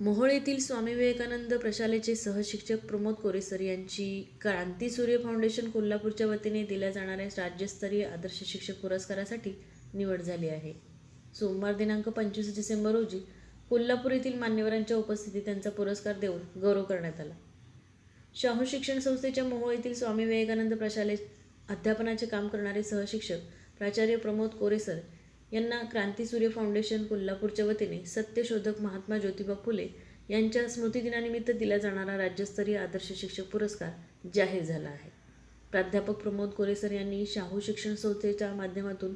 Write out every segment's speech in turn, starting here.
मोहोळ येथील स्वामी विवेकानंद प्रशालेचे सहशिक्षक प्रमोद कोरेसर यांची क्रांती सूर्य फाउंडेशन कोल्हापूरच्या वतीने दिल्या जाणाऱ्या राज्यस्तरीय आदर्श शिक्षक पुरस्कारासाठी निवड झाली आहे. सोमवार दिनांक पंचवीस डिसेंबर रोजी कोल्हापूर येथील मान्यवरांच्या उपस्थितीत त्यांचा पुरस्कार देऊन गौरव करण्यात आला. शाहू शिक्षण संस्थेच्या मोहोळ येथील स्वामी विवेकानंद प्रशालेत अध्यापनाचे काम करणारे सहशिक्षक प्राचार्य प्रमोद कोरेसर यांना क्रांती सूर्य फाउंडेशन कोल्हापूरच्या वतीने सत्यशोधक महात्मा ज्योतिबा फुले यांच्या स्मृतिदिनानिमित्त दिला जाणारा राज्यस्तरीय आदर्श शिक्षक पुरस्कार जाहीर झाला आहे. प्राध्यापक प्रमोद कोरेसर यांनी शाहू शिक्षण संस्थेच्या माध्यमातून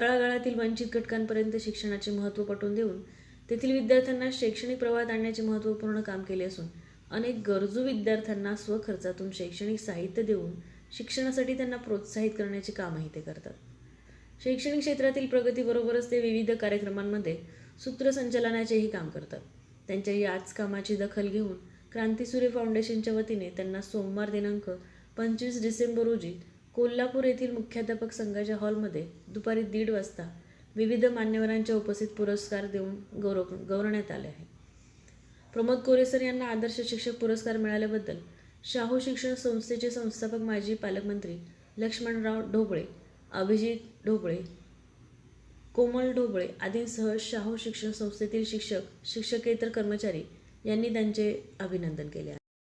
तळागाळातील वंचित घटकांपर्यंत शिक्षणाचे महत्त्व पटवून देऊन तेथील विद्यार्थ्यांना शैक्षणिक प्रवाहात आणण्याचे महत्त्वपूर्ण काम केले असून अनेक गरजू विद्यार्थ्यांना स्वखर्चातून शैक्षणिक साहित्य देऊन शिक्षणासाठी त्यांना प्रोत्साहित करण्याचे कामही ते करतात. शैक्षणिक क्षेत्रातील प्रगतीबरोबरच ते विविध कार्यक्रमांमध्ये सूत्रसंचालनाचेही काम करतात. त्यांच्या याच कामाची दखल घेऊन क्रांतीसूर्य फाउंडेशनच्या वतीने त्यांना सोमवार दिनांक पंचवीस डिसेंबर रोजी कोल्हापूर येथील मुख्याध्यापक संघाच्या हॉलमध्ये दुपारी दीड वाजता विविध मान्यवरांच्या उपस्थित पुरस्कार देऊन गौरव गौरवण्यात आले आहे. प्रमोद कोरेसर यांना आदर्श शिक्षक पुरस्कार मिळाल्याबद्दल शाहू शिक्षण संस्थेचे संस्थापक माजी पालकमंत्री लक्ष्मणराव ढोबळे अभिजित ढोबळे कोमल ढोबळे आदींसह शाहू शिक्षण संस्थेतील शिक्षक शिक्षकेतर कर्मचारी यांनी त्यांचे अभिनंदन केले आहे.